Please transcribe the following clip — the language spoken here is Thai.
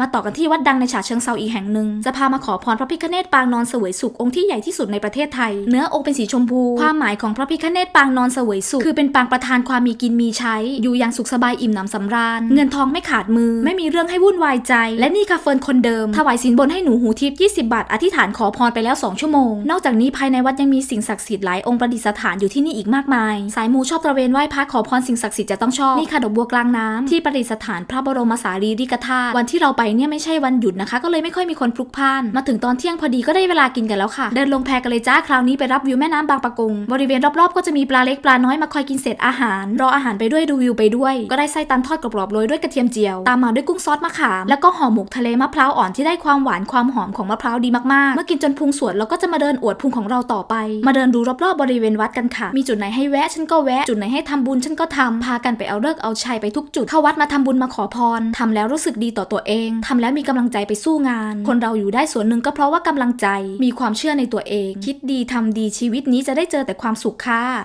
มาต่อกันที่วัดดังในฉะเชิงเซาอีกแห่งหนึ่ง จะพามาขอพรพระพิฆเนศปางนอนเสวยสุของค์ที่ใหญ่ที่สุดในประเทศไทย เนื้อองค์เป็นสีชมพู ความหมายของพระพิฆเนศปางนอนเสวยสุข คือเป็นปางประทานความมีกินมีใช้ อยู่อย่างสุขสบายอิ่มหนำสำราญ เงินทองไม่ขาดมือ ไม่มีเรื่องให้วุ่นวายใจ และนี่ค่ะเฟิร์นคนเดิม ถวายสินบนให้หนูหูทิพย์20 บาท อธิษฐานขอพรไปแล้ว 2 ชั่วโมง นอกจากนี้ภายในวัดยังมีสิ่งศักดิ์สิทธิ์หลายองค์ประดิษฐานอยู่ที่นี่อีกมากมาย สายมูชอบตระเวนไหว้พระขอพรสิ่งศักดิ์สิทธิ์จะต้องชอบ นี่ค่ะดอกบัวกลางน้ำที่ประดิษฐานพระบรมสารีริกธาตุ วันที่เราไปเนี่ยไม่ใช่วันหยุดนะคะ ก็เลยไม่ค่อยมีคนพลุกพล่านมาถึงตอนเที่ยงพอดีก็ได้เวลากินกันแล้วค่ะ เดินลงแพกันเลยจ้าคราวนี้ไปรับวิวแม่น้ำบางปะกง บริเวณรอบๆก็จะมีปลาเล็กปลาน้อยมาคอยกินเศษอาหาร รออาหารไปด้วยดูวิวไปด้วย ก็ได้ไส้ตันทอดกรอบๆโรยด้วยกระเทียมเจียว ตามมาด้วยกุ้งซอสมะขาม แล้วก็ห่อหมกทะเลมะพร้าวอ่อนที่ได้ความหวานความหอมของมะพร้าวดีมากๆ เมื่อกินจนพุงสวดเราก็จะมาเดินอวดพุงของเราต่อไป มาเดินดูรอบๆบริเวณวัดกันค่ะ มีจุดไหนให้แวะฉันก็แวะ จุดไหนให้ทำบุญฉันก็ทำพากันไปเอาเลิกเอาชัยไปทุกจุดเข้าวัดมาทำบุญมาขอพรทำแล้วรู้สึกดีต่อตัวเองทำแล้วมีกำลังใจไปสู้งาน คนเราอยู่ได้ส่วนหนึ่งก็เพราะว่ากำลังใจมีความเชื่อในตัวเอง คิดดีทำดีชีวิตนี้จะได้เจอแต่ความสุขค่ะ